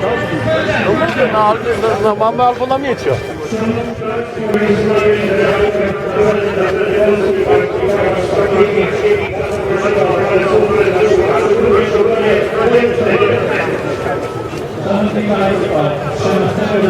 No na, na, na mamy albo na miecio. Szanowni Państwo, 13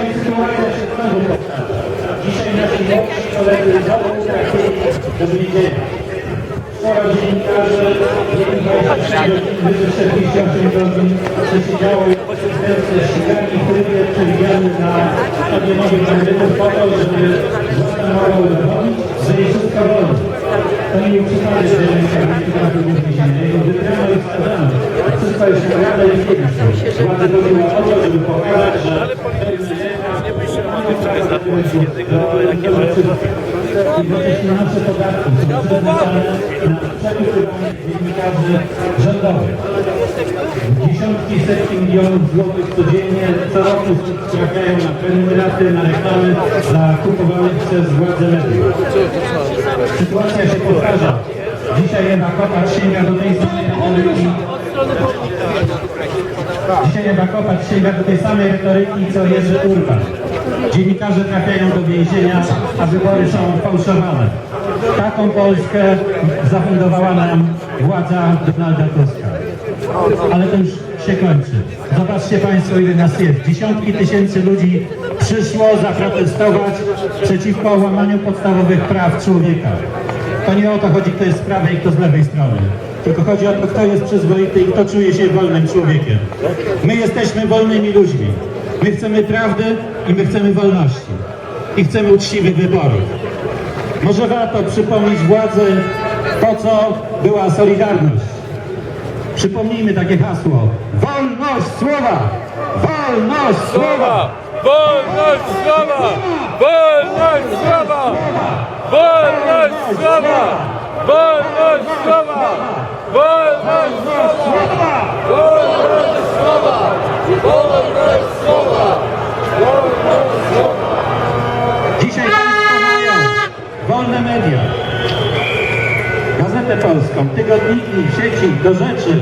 Dzisiaj sytuacja się znowu powtarza. Dzisiaj nasi młodsi koledzy znowu trafili do więzienia. Sporo dziennikarzy, 23 wyżej 48 godzin przesiedziało w na stadionowie bandytów po to, żeby złota mogła udowodnić, że jest wszystko nie przypadek, że dziennikarze trafił do więzienia. Jego wybrano i skazano. Wszystko jest naprawdę i piękne. Władze chodziło o pokazać, rządowych. Dziesiątki, setki milionów złotych codziennie co roku trafiają na prenumeraty, na reklamy dla kupowanych przez władze mediów. Sytuacja się powtarza. Dzisiaj Ewa Kopacz sięga do tej samej retoryki. Dzisiaj Ewa Kopacz sięga do tej samej retoryki, co Jerzy Urban. Dziennikarze trafiają do więzienia, a wybory są fałszowane. Taką Polskę zafundowała nam władza Donalda Tuska. Ale to już się kończy. Zobaczcie Państwo, ile nas jest. Dziesiątki tysięcy ludzi przyszło zaprotestować przeciwko łamaniu podstawowych praw człowieka. To nie o to chodzi, kto jest z prawej i kto z lewej strony. Tylko chodzi o to, kto jest przyzwoity i kto czuje się wolnym człowiekiem. My jesteśmy wolnymi ludźmi. My chcemy prawdy i my chcemy wolności. I chcemy uczciwych wyborów. Może warto przypomnieć władzy, po co była Solidarność. Przypomnijmy takie hasło. Wolność słowa! Wolność słowa! Wolność słowa! Wolność słowa! Wolność słowa! Wolność słowa! Wolność słowa! Wolność słowa! Wolność słowa! Media. Gazetę Polską, tygodniki, sieci, do rzeczy.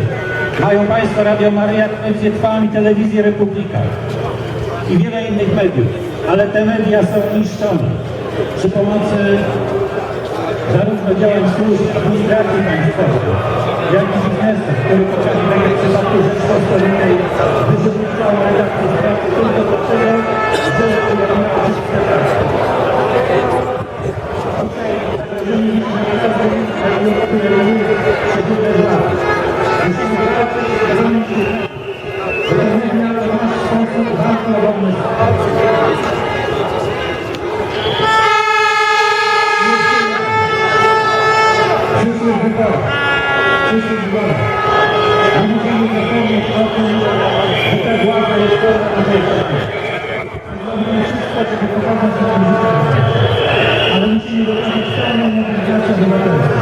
Mają Państwo Radio Maryja, Telewizję Trwam Telewizję Republika. I wiele innych mediów. Ale te media są niszczone. Przy pomocy zarówno działań służb administracji państwowej, jak i biznesu, który potrafi tak jak w przypadku Rzeczpospolitej wyrzucić całą 私も。